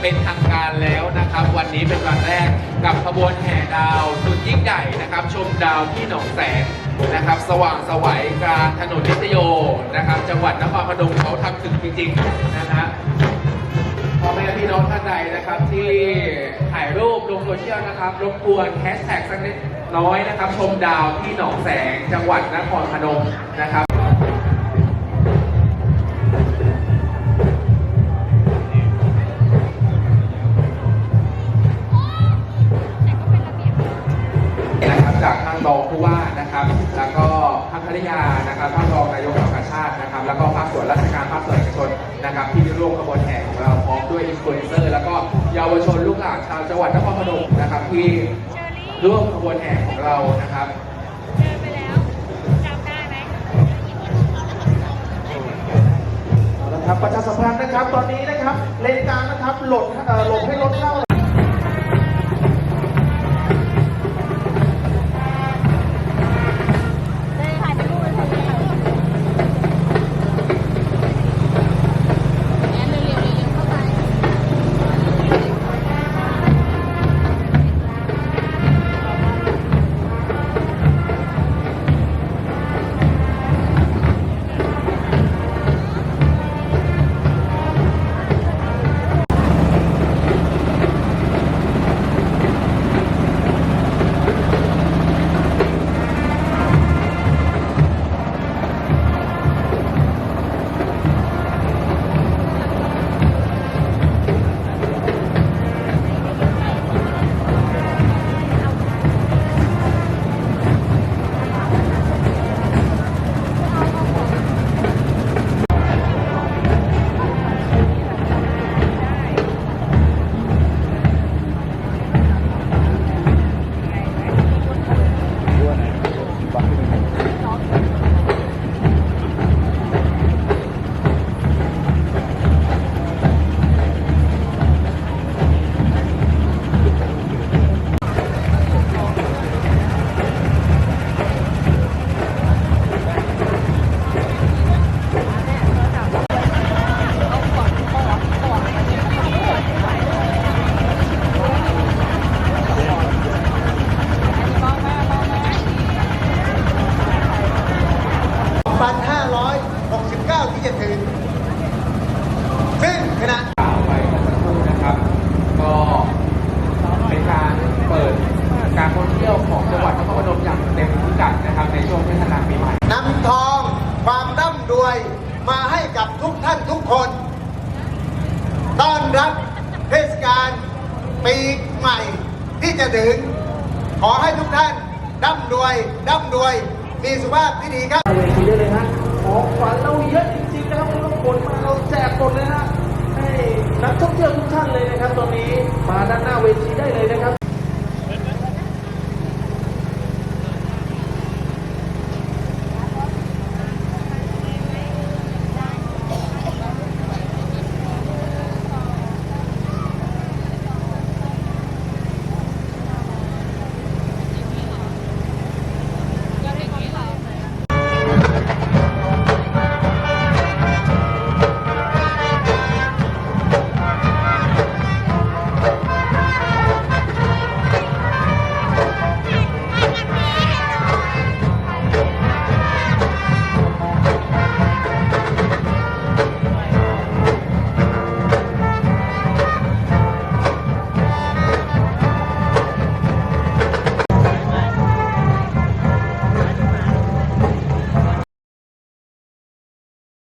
เป็นทางการแล้วนะครับ วันนี้เป็นวันแรกกับขบวนแห่ดาวสุดยิ่งใหญ่นะครับ ชมดาวที่หนองแสงนะครับ สว่างสวัยกลางถนนนิตโยนะครับ จังหวัดนครพนมเขาทำถึงจริงๆนะฮะพ่อแม่พี่น้องท่านใดนะครับที่ถ่ายรูปลงโซเชียลนะครับ รบกวนแฮชแท็กสักนิดน้อยนะครับ ชมดาวที่หนองแสงจังหวัดนครพนมนะครับ ทานรองผู้ว่านะครับ แล้วก็ทานภริยานะครับท่านรองนายกเหล่าชาตินะครับ แล้วก็ภาคส่วนราชการภาคส่วนเอกชนนะครับ ที่ร่วมขบวนแห่ของเราพร้อมด้วยอินฟลูเอนเซอร์แล้วก็เยาวชนลูกหลานชาวจังหวัดนครพนมนะครับที่ร่วมขบวนแห่ของเรานะครับปแล้วจำได้ไหมเอาละครับประชาสัมพันธ์นะครับตอนนี้นะครับเลนกลางนะครับหลบหลบให้ คน ต้อนรับเทศกาลปีใหม่ที่จะถึง ขอให้ทุกท่านร่ำรวยร่ำรวย มีสุขภาพที่ดีครับเวทีได้เลยฮะของฝันเราเยอะจริงๆนะครับไม่ต้องกดมาเราแจกหมดเลยฮะให้นักท่องเที่ยวทุกท่านเลยนะครับตอนนี้มาด้านหน้าเวทีได้เลย